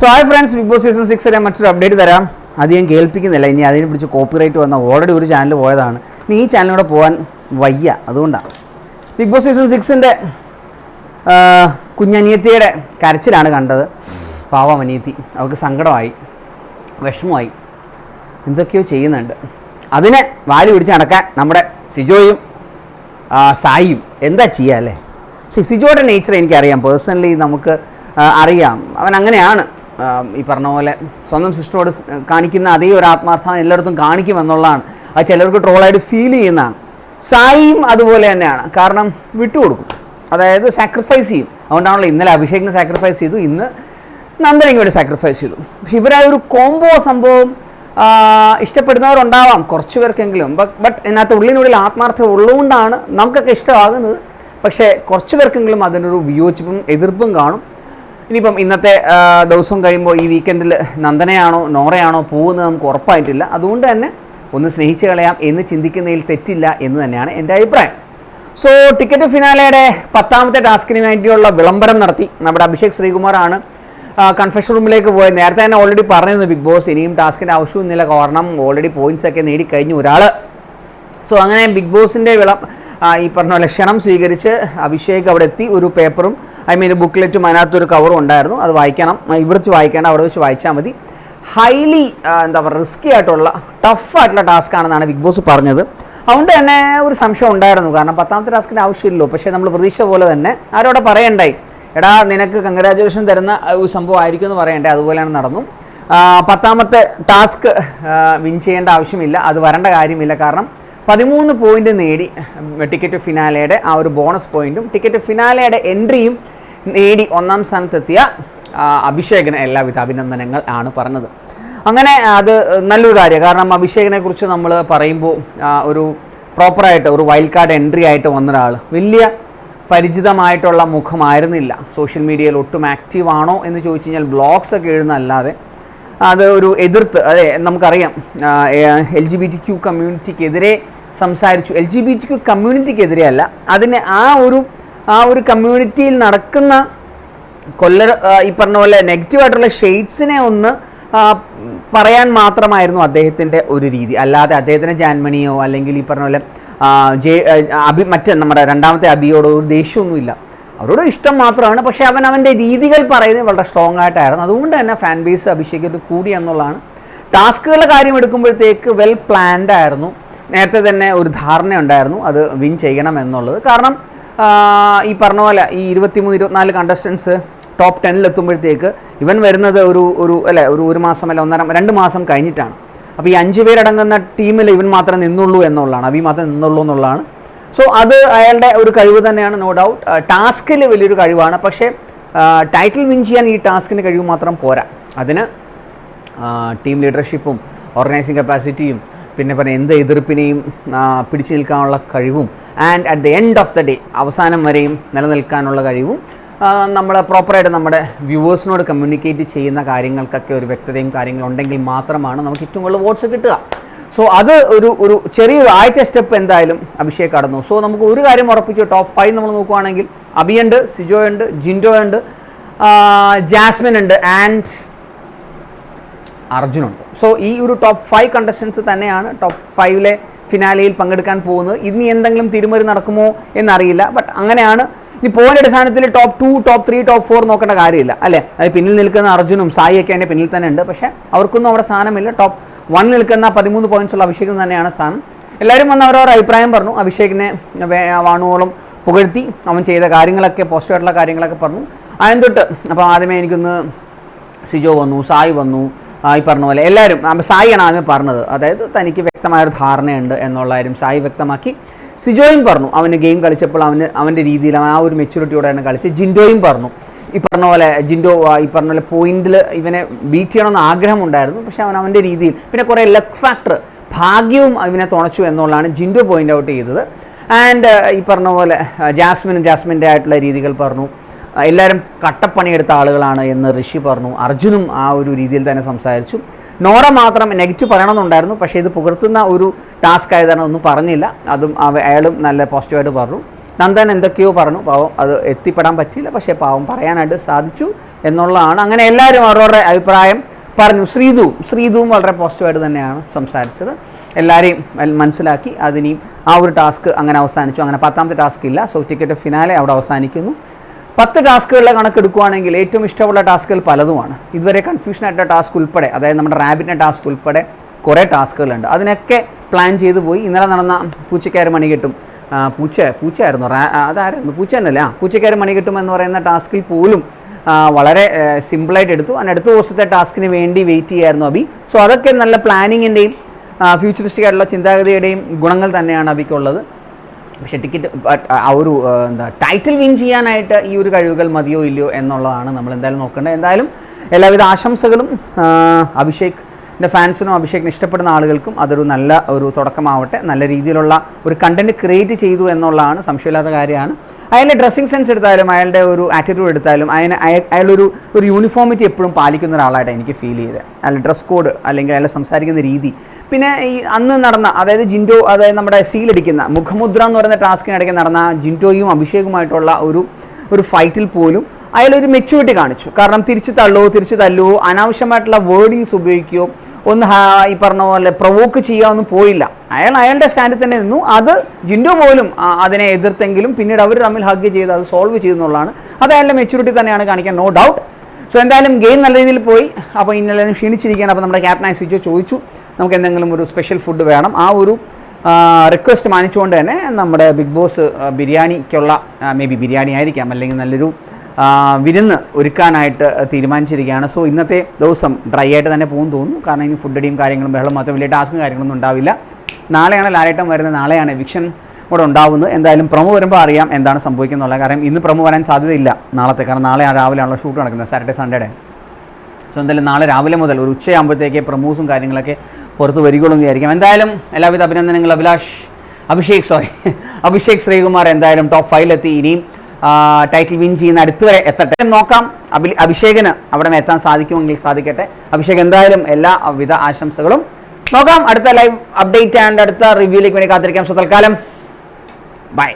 So hi friends Big Boss season സിക്സിലെ മറ്റൊരു update തരാം. അത് ഞാൻ കേൾപ്പിക്കുന്നില്ല. ഇനി അതിനെ പിടിച്ച് കോപ്പിറൈറ്റ് വന്ന ഓൾറെഡി ഒരു ചാനൽ പോയതാണ്. ഇനി ഈ ചാനലിലൂടെ പോകാൻ വയ്യ. അതുകൊണ്ടാണ് ബിഗ് ബോസ് സീസൺ സിക്സിന്റെ കുഞ്ഞനിയത്തിയുടെ കരച്ചിലാണ് കണ്ടത്. പാവം അനിയത്തി. അവൾക്ക് സങ്കടമായി. വിഷമമായി. എന്തൊക്കെയോ ചെയ്യുന്നുണ്ട്. അതിനെ വാലി പിടിച്ച് നടക്കാൻ നമ്മുടെ സിജോയും സായിയും എന്താ ചെയ്യുക അല്ലേ? സിജോയുടെ നേച്ചർ എനിക്കറിയാം പേഴ്സണലി നമുക്ക് അറിയാം. അവൻ അങ്ങനെയാണ്. ഈ പറഞ്ഞ പോലെ സ്വന്തം സിസ്റ്ററോട് കാണിക്കുന്ന അതേ ഒരു ആത്മാർത്ഥത എല്ലായിടത്തും കാണിക്കുമെന്നുള്ളതാണ്. അത് ചിലർക്ക് ട്രോളായിട്ട് ഫീൽ ചെയ്യുന്നതാണ്. സായിയും അതുപോലെ തന്നെയാണ്. കാരണം വിട്ടുകൊടുക്കും. അതായത് സാക്രിഫൈസ് ചെയ്യും. അതുകൊണ്ടാണല്ലോ ഇന്നലെ അഭിഷേകിന് സാക്രിഫൈസ് ചെയ്തു. ഇന്ന് നന്ദനയ്ക്ക് വേണ്ടി സാക്രിഫൈസ് ചെയ്തു. പക്ഷെ ഇവരായ ഒരു കോംബോ സംഭവം ഇഷ്ടപ്പെടുന്നവരുണ്ടാവാം കുറച്ച് പേർക്കെങ്കിലും. ബട്ട് ഇതിനകത്ത് ഉള്ളിനുള്ളിൽ ആത്മാർത്ഥത ഉള്ളതുകൊണ്ടാണ് നമുക്കൊക്കെ ഇഷ്ടമാകുന്നത്. പക്ഷേ കുറച്ച് പേർക്കെങ്കിലും അതിനൊരു വിയോജിപ്പും എതിർപ്പും കാണും. ഇനിയിപ്പം ഇന്നത്തെ ദിവസം കഴിയുമ്പോൾ ഈ വീക്കെൻഡിൽ നന്ദനയാണോ നോറയാണോ പോകുന്നത് നമുക്ക് ഉറപ്പായിട്ടില്ല. അതുകൊണ്ട് തന്നെ ഒന്ന് സ്നേഹിച്ച് കളയാം എന്ന് ചിന്തിക്കുന്നതിൽ തെറ്റില്ല എന്ന് തന്നെയാണ് എന്റെ അഭിപ്രായം. സോ ടിക്കറ്റ് ഫിനാലയുടെ പത്താമത്തെ ടാസ്കിന് വേണ്ടിയുള്ള വിളംബരം നടത്തി നമ്മുടെ അഭിഷേക് ശ്രീകുമാറാണ് കൺഫെഷൻ റൂമിലേക്ക് പോയത്. നേരത്തെ തന്നെ ഓൾറെഡി പറഞ്ഞിരുന്നു ബിഗ് ബോസ് ഇനിയും ടാസ്കിന്റെ ആവശ്യമൊന്നുമില്ല കാരണം ഓൾറെഡി പോയിന്റ്സ് ഒക്കെ നേടിക്കഴിഞ്ഞു ഒരാൾ സോ അങ്ങനെ ബിഗ് ബോസിന്റെ വിള ഈ പറഞ്ഞ പോലെ ക്ഷണം സ്വീകരിച്ച് അഭിഷേക് അവിടെ എത്തി ഒരു പേപ്പറും ഐ മീൻ ബുക്ക്ലെറ്റും അതിനകത്തൊരു കവറും ഉണ്ടായിരുന്നു. അത് വായിക്കണം. ഇവിടെ വെച്ച് വായിക്കേണ്ട അവിടെ വെച്ച് വായിച്ചാൽ മതി. ഹൈലി എന്താ പറയുക റിസ്കി ആയിട്ടുള്ള ടഫ് ആയിട്ടുള്ള ടാസ്ക് ആണെന്നാണ് ബിഗ് ബോസ് പറഞ്ഞത്. അതുകൊണ്ട് തന്നെ ഒരു സംശയം ഉണ്ടായിരുന്നു. കാരണം പത്താമത്തെ ടാസ്കിന്റെ ആവശ്യമില്ലല്ലോ. പക്ഷേ നമ്മൾ പ്രതീക്ഷ പോലെ തന്നെ ആരോടെ പറയണ്ടായി? എടാ നിനക്ക് കൺഗ്രാജുലേഷൻ തരുന്ന ഒരു സംഭവം ആയിരിക്കും എന്ന് പറയണ്ടേ? അതുപോലെയാണ് നടന്നു. പത്താമത്തെ ടാസ്ക് വിൻ ചെയ്യേണ്ട ആവശ്യമില്ല. അത് വരേണ്ട കാര്യമില്ല. കാരണം പതിമൂന്ന് പോയിന്റ് നേടി ടിക്കറ്റ് ഫിനാലയുടെ ആ ഒരു ബോണസ് പോയിന്റും ടിക്കറ്റ് ഫിനാലയുടെ എൻട്രിയും നേടി ഒന്നാം സ്ഥാനത്തെത്തിയ അഭിഷേകന് എല്ലാവിധ അഭിനന്ദനങ്ങൾ ആണ് പറഞ്ഞത്. അങ്ങനെ അത് നല്ലൊരു കാര്യം. കാരണം അഭിഷേകിനെ കുറിച്ച് നമ്മൾ പറയുമ്പോൾ ഒരു പ്രോപ്പറായിട്ട് ഒരു വൈൽഡ് കാർഡ് എൻട്രി ആയിട്ട് വന്ന ഒരാൾ വലിയ പരിചിതമായിട്ടുള്ള മുഖമായിരുന്നില്ല. സോഷ്യൽ മീഡിയയിൽ ഒട്ടും ആക്റ്റീവ് ആണോ എന്ന് ചോദിച്ചു കഴിഞ്ഞാൽ ബ്ലോഗ്സ് ഒക്കെ എഴുതുന്നതല്ലാതെ അത് ഒരു എതിർത്ത് അതെ നമുക്കറിയാം L G B T Q കമ്മ്യൂണിറ്റിക്കെതിരെ സംസാരിച്ചു. എൽ ജി ബി ടി കമ്മ്യൂണിറ്റിക്കെതിരെയല്ല. അതിന് ആ ഒരു ആ ഒരു കമ്മ്യൂണിറ്റിയിൽ നടക്കുന്ന കൊല്ല ഈ പറഞ്ഞ പോലെ നെഗറ്റീവായിട്ടുള്ള ഷെയ്ഡ്സിനെ ഒന്ന് പറയാൻ മാത്രമായിരുന്നു അദ്ദേഹത്തിന്റെ ഒരു രീതി. അല്ലാതെ അദ്ദേഹത്തിന്റെ ജാൻമണിയോ അല്ലെങ്കിൽ ഈ പറഞ്ഞ പോലെ ജെ അഭി മറ്റേ നമ്മുടെ രണ്ടാമത്തെ അബിയോടോ ഒരു ദേഷ്യമൊന്നുമില്ല. അവരോട് ഇഷ്ടം മാത്രമാണ്. പക്ഷേ അവൻ അവന്റെ രീതികൾ പറയുന്നത് വളരെ സ്ട്രോങ് ആയിട്ടായിരുന്നു. അതുകൊണ്ട് തന്നെ ഫാൻ ബേസ് അഭിഷേകത്തിൽ കൂടി എന്നുള്ളതാണ്. ടാസ്കുകളുടെ കാര്യം എടുക്കുമ്പോഴത്തേക്ക് വെൽ പ്ലാൻഡ് ആയിരുന്നു. നേരത്തെ തന്നെ ഒരു ധാരണ ഉണ്ടായിരുന്നു അത് വിൻ ചെയ്യണം എന്നുള്ളത്. കാരണം ഈ പറഞ്ഞ പോലെ ഈ ഇരുപത്തിമൂന്ന് ഇരുപത്തിനാല് കണ്ടസ്റ്റൻസ് ടോപ്പ് ടെന്നിൽ എത്തുമ്പോഴത്തേക്ക് ഇവൻ വരുന്നത് ഒരു ഒരു അല്ലെ ഒരു ഒരു മാസം അല്ല ഒന്നര രണ്ട് മാസം കഴിഞ്ഞിട്ടാണ്. അപ്പോൾ ഈ അഞ്ച് പേരടങ്ങുന്ന ടീമിൽ ഇവൻ മാത്രം നിന്നുള്ളൂ എന്നുള്ളതാണ്. അവി മാത്രം നിന്നുള്ളൂ എന്നുള്ളതാണ്. സോ അത് അയാളുടെ ഒരു കഴിവ് തന്നെയാണ് നോ ഡൗട്ട് ടാസ്കിൽ വലിയൊരു കഴിവാണ്. പക്ഷേ ടൈറ്റിൽ വിൻ ചെയ്യാൻ ഈ ടാസ്കിന് കഴിവ് മാത്രം പോരാ. അതിന് ടീം ലീഡർഷിപ്പും ഓർഗനൈസിങ് കപ്പാസിറ്റിയും പിന്നെ പറഞ്ഞ എന്ത് എതിർപ്പിനെയും പിടിച്ചു നിൽക്കാനുള്ള കഴിവും. And at the end of the day അവസാനം വരെയും നിലനിൽക്കാനുള്ള കഴിവും നമ്മൾ പ്രോപ്പറായിട്ട് നമ്മുടെ വ്യൂവേഴ്സിനോട് കമ്മ്യൂണിക്കേറ്റ് ചെയ്യുന്ന കാര്യങ്ങൾക്കൊക്കെ ഒരു വ്യക്തതയും കാര്യങ്ങളുണ്ടെങ്കിൽ മാത്രമാണ് നമുക്ക് ഏറ്റവും കൂടുതൽ വോട്ട്സ് കിട്ടുക. സോ അത് ഒരു ഒരു ചെറിയൊരു ആദ്യത്തെ സ്റ്റെപ്പ് എന്തായാലും അഭിഷേക് കടന്നു. സോ നമുക്ക് ഒരു കാര്യം ഉറപ്പിച്ചു ടോപ്പ് ഫൈവ് നമ്മൾ നോക്കുവാണെങ്കിൽ അബിയുണ്ട് സിജോ ഉണ്ട് ജിൻഡോ ഉണ്ട് ജാസ്മിൻ ഉണ്ട് ആൻഡ് അർജുനുണ്ട് സോ ഈ ഒരു ടോപ്പ് ഫൈവ് കണ്ടസ്റ്റൻസ് തന്നെയാണ് ടോപ്പ് ഫൈവിലെ ഫിനാലയിൽ പങ്കെടുക്കാൻ പോകുന്നത്. ഇനി എന്തെങ്കിലും തിരുമറി നടക്കുമോ എന്നറിയില്ല. ബട്ട് അങ്ങനെയാണ് ഇനി പോയിന്റ് അടിസ്ഥാനത്തിൽ top two top three top four നോക്കേണ്ട കാര്യമില്ല അല്ലേ? അത് പിന്നിൽ നിൽക്കുന്ന അർജുനും സായിയൊക്കെ അതിന്റെ പിന്നിൽ തന്നെ ഉണ്ട്. പക്ഷേ അവർക്കൊന്നും അവിടെ സ്ഥാനമില്ല. ടോപ്പ് വൺ നിൽക്കുന്ന പതിമൂന്ന് പോയിന്റ്സ് ഉള്ള അഭിഷേകം തന്നെയാണ് സ്ഥാനം. എല്ലാവരും വന്ന് അവരവരുടെ അഭിപ്രായം പറഞ്ഞു. അഭിഷേകിനെ വാണുവോളം പുകഴ്ത്തി അവൻ ചെയ്ത കാര്യങ്ങളൊക്കെ പോസിറ്റീവായിട്ടുള്ള കാര്യങ്ങളൊക്കെ പറഞ്ഞു. അതിന് തൊട്ട് അപ്പോൾ ആദ്യമേ എനിക്കൊന്ന് സിജോ വന്നു സായി വന്നു ഈ പറഞ്ഞ പോലെ എല്ലാവരും സായി സായിയാണ് ആദ്യമേ പറഞ്ഞത്. അതായത് തനിക്ക് വ്യക്തമായൊരു ധാരണയുണ്ട് എന്നുള്ള സായി വ്യക്തമാക്കി. സിജോയും പറഞ്ഞു അവന് ഗെയിം കളിച്ചപ്പോൾ അവന് അവന്റെ രീതിയിൽ ആ ഒരു മെച്യൂരിറ്റിയോടെയാണ് കളിച്ച് ജിൻഡോയും പറഞ്ഞു. ഈ പറഞ്ഞ പോലെ ജിൻഡോ ഈ പറഞ്ഞ പോലെ പോയിന്റിൽ ഇവനെ ബീറ്റ് ചെയ്യണമെന്ന് ആഗ്രഹമുണ്ടായിരുന്നു പക്ഷേ അവൻ അവന്റെ രീതിയിൽ പിന്നെ കുറേ ലക്ക് ഫാക്ടർ ഭാഗ്യവും ഇവനെ തുണച്ചു എന്നുള്ളതാണ് ജിൻഡോ പോയിന്റ് ഔട്ട് ചെയ്തത്. ആൻഡ് ഈ പറഞ്ഞ പോലെ ജാസ്മിനും ജാസ്മിന്റെ ആയിട്ടുള്ള രീതികൾ പറഞ്ഞു. എല്ലാവരും കട്ടപ്പണിയെടുത്ത ആളുകളാണ് എന്ന് ഋഷി പറഞ്ഞു. അർജുനും ആ ഒരു രീതിയിൽ തന്നെ സംസാരിച്ചു. നോറ മാത്രം നെഗറ്റീവ് പറയണമെന്നുണ്ടായിരുന്നു. പക്ഷേ ഇത് പുകർത്തുന്ന ഒരു ടാസ്ക് ആയതാണ് ഒന്നും പറഞ്ഞില്ല. അതും അയാളും നല്ല പോസിറ്റീവായിട്ട് പറഞ്ഞു. നന്ദൻ എന്തൊക്കെയോ പറഞ്ഞു. പാവം അത് എത്തിപ്പെടാൻ പറ്റിയില്ല. പക്ഷേ പാവം പറയാനായിട്ട് സാധിച്ചു എന്നുള്ളതാണ്. അങ്ങനെ എല്ലാവരും അവരവരുടെ അഭിപ്രായം പറഞ്ഞു. ശ്രീതു ശ്രീതുവും വളരെ പോസിറ്റീവായിട്ട് തന്നെയാണ് സംസാരിച്ചത്. എല്ലാവരെയും മനസ്സിലാക്കി. അതിനെയും ആ ഒരു ടാസ്ക് അങ്ങനെ അവസാനിച്ചു. അങ്ങനെ പത്താമത്തെ ടാസ്ക് ഇല്ല. സോ ടിക്കറ്റ് ഫിനാലെ അവിടെ അവസാനിക്കുന്നു. പത്ത് ടാസ്കുകളുടെ കണക്കെടുക്കുകയാണെങ്കിൽ ഏറ്റവും ഇഷ്ടമുള്ള ടാസ്കുകൾ പലതുമാണ്. ഇതുവരെ കൺഫ്യൂഷൻ ആയിട്ടുള്ള ടാസ്ക് ഉൾപ്പെടെ അതായത് നമ്മുടെ റാബിറ്റിന്റെ ടാസ്ക് ഉൾപ്പെടെ കുറേ ടാസ്കുകളുണ്ട്. അതിനൊക്കെ പ്ലാൻ ചെയ്തു പോയി. ഇന്നലെ നടന്ന പൂച്ചക്കാർ മണി കിട്ടും. പൂച്ച പൂച്ചയായിരുന്നു. റാ അതായിരുന്നു പൂച്ച തന്നെയല്ലേ? ആ പൂച്ചക്കാർ മണി കിട്ടും എന്ന് പറയുന്ന ടാസ്കിൽ പോലും വളരെ സിമ്പിളായിട്ട് എടുത്തു. അതിന് അടുത്ത ദിവസത്തെ ടാസ്കിന് വേണ്ടി വെയിറ്റ് ചെയ്യായിരുന്നു അബി. സോ അതൊക്കെ നല്ല പ്ലാനിങ്ങിന്റെയും ഫ്യൂച്ചറിസ്റ്റിക് ആയിട്ടുള്ള ചിന്താഗതിയുടെയും ഗുണങ്ങൾ തന്നെയാണ് അബിക്കുള്ളത്. പക്ഷെ ടിക്കറ്റ് ആ ഒരു എന്താ ടൈറ്റിൽ വിൻ ചെയ്യാനായിട്ട് ഈ ഒരു കഴിവുകൾ മതിയോ ഇല്ലയോ എന്നുള്ളതാണ് നമ്മൾ എന്തായാലും നോക്കേണ്ടത്. എന്തായാലും എല്ലാവിധ ആശംസകളും ആ, അഭിഷേകിന്റെ ഫാൻസിനും അഭിഷേകിന് ഇഷ്ടപ്പെടുന്ന ആളുകൾക്കും അതൊരു നല്ല ഒരു തുടക്കമാവട്ടെ. നല്ല രീതിയിലുള്ള ഒരു കണ്ടന്റ് ക്രിയേറ്റ് ചെയ്തു എന്നുള്ളതാണ് സംശയമില്ലാത്ത കാര്യമാണ്. അയാളുടെ ഡ്രസ്സിങ് സെൻസ് എടുത്താലും അയാളുടെ ഒരു ആറ്റിറ്റ്യൂഡ് എടുത്താലും അയാൾ അയാളൊരു ഒരു യൂണിഫോമിറ്റി എപ്പോഴും പാലിക്കുന്ന ഒരാളായിട്ട് എനിക്ക് ഫീൽ ചെയ്തത്. അയാളുടെ ഡ്രസ് കോഡ് അല്ലെങ്കിൽ അയാളെ സംസാരിക്കുന്ന രീതി. പിന്നെ ഈ അന്ന് നടന്ന അതായത് ജിൻഡോ അതായത് നമ്മുടെ സീലടിക്കുന്ന മുഖമുദ്ര എന്ന് പറയുന്ന ടാസ്കിനിടയ്ക്ക് നടന്ന ജിൻഡോയും അഭിഷേകുമായിട്ടുള്ള ഒരു ഒരു ഫൈറ്റിൽ പോലും അയാളൊരു മെച്യൂരിറ്റി കാണിച്ചു. കാരണം തിരിച്ച് തള്ളുവോ തിരിച്ച് തല്ലുവോ അനാവശ്യമായിട്ടുള്ള വേർഡിങ്സ് ഉപയോഗിക്കുകയോ ഒന്ന് ഈ പറഞ്ഞ പോലെ പ്രൊവോക്ക് ചെയ്യാമെന്ന് പോയില്ല. അയാൾ അയാളുടെ സ്റ്റാൻഡിൽ തന്നെ നിന്നു. അത് ജിൻഡോ പോലും അതിനെ എതിർത്തെങ്കിലും പിന്നീട് അവർ തമ്മിൽ ഹഗ് ചെയ്ത് അത് സോൾവ് ചെയ്യുന്നുള്ളതാണ് അത് അയാളുടെ മെച്യൂരിറ്റി തന്നെയാണ് കാണിക്കാൻ നോ ഡൗട്ട് സോ എന്തായാലും ഗെയിം നല്ല രീതിയിൽ പോയി. അപ്പോൾ ഇന്നലെ ക്ഷീണിച്ചിരിക്കുകയാണ്. അപ്പോൾ നമ്മുടെ ക്യാപ്റ്റൻ സിജോ ചോദിച്ചു നമുക്ക് എന്തെങ്കിലും ഒരു സ്പെഷ്യൽ ഫുഡ് വേണം. ആ ഒരു റിക്വസ്റ്റ് മാനിച്ചുകൊണ്ട് തന്നെ നമ്മുടെ ബിഗ് ബോസ് ബിരിയാണിക്കുള്ള മേ ബി ബിരിയാണി ആയിരിക്കാം. അല്ലെങ്കിൽ നല്ലൊരു വിരുന്ന് ഒരുക്കാനായിട്ട് തീരുമാനിച്ചിരിക്കുകയാണ്. സോ ഇന്നത്തെ ദിവസം ഡ്രൈ ആയിട്ട് തന്നെ പോകും തോന്നുന്നു. കാരണം ഇനി ഫുഡ് കാര്യങ്ങളും ബഹളം മാത്രം വലിയ ടാസ്കും കാര്യങ്ങളൊന്നും ഉണ്ടാവില്ല. നാളെയാണ് ലാലേട്ടം വരുന്നത്. നാളെയാണ് എവിക്ഷൻ കൂടെ ഉണ്ടാവുന്നത്. എന്തായാലും പ്രൊമോ വരുമ്പോൾ അറിയാം എന്താണ് സംഭവിക്കുന്നുള്ള കാരണം ഇന്ന് പ്രൊമോ വരാൻ സാധ്യതയില്ല നാളത്തെ. കാരണം നാളെ രാവിലെയാണല്ലോ ഷൂട്ട് നടക്കുന്നത്. സാറ്റർഡേ സൺഡേയുടെ സോ എന്തായാലും നാളെ രാവിലെ മുതൽ ഒരു ഉച്ചയാകുമ്പോഴത്തേക്ക് പ്രമോസും കാര്യങ്ങളൊക്കെ പുറത്ത് വരികയുള്ളൂ വിചാരിക്കാം. എന്തായാലും എല്ലാവിധ അഭിനന്ദനങ്ങൾ അഭിലാഷ് അഭിഷേക് സോറി അഭിഷേക് ശ്രീകുമാർ എന്തായാലും ടോപ്പ് ഫൈവിലെത്തി ഇനിയും ടൈറ്റിൽ വിൻ ചെയ്യുന്ന അടുത്തുവരെ എത്തട്ടെ. നോക്കാം. അഭി അഭിഷേകന് അവിടെ എത്താൻ സാധിക്കുമെങ്കിൽ സാധിക്കട്ടെ. അഭിഷേക് എന്തായാലും എല്ലാ വിധ ആശംസകളും. നോക്കാം. അടുത്ത ലൈവ് അപ്ഡേറ്റ് ആൻഡ് അടുത്ത റിവ്യൂയിലേക്ക് വേണ്ടി കാത്തിരിക്കാം. സോ തൽക്കാലം. ബൈ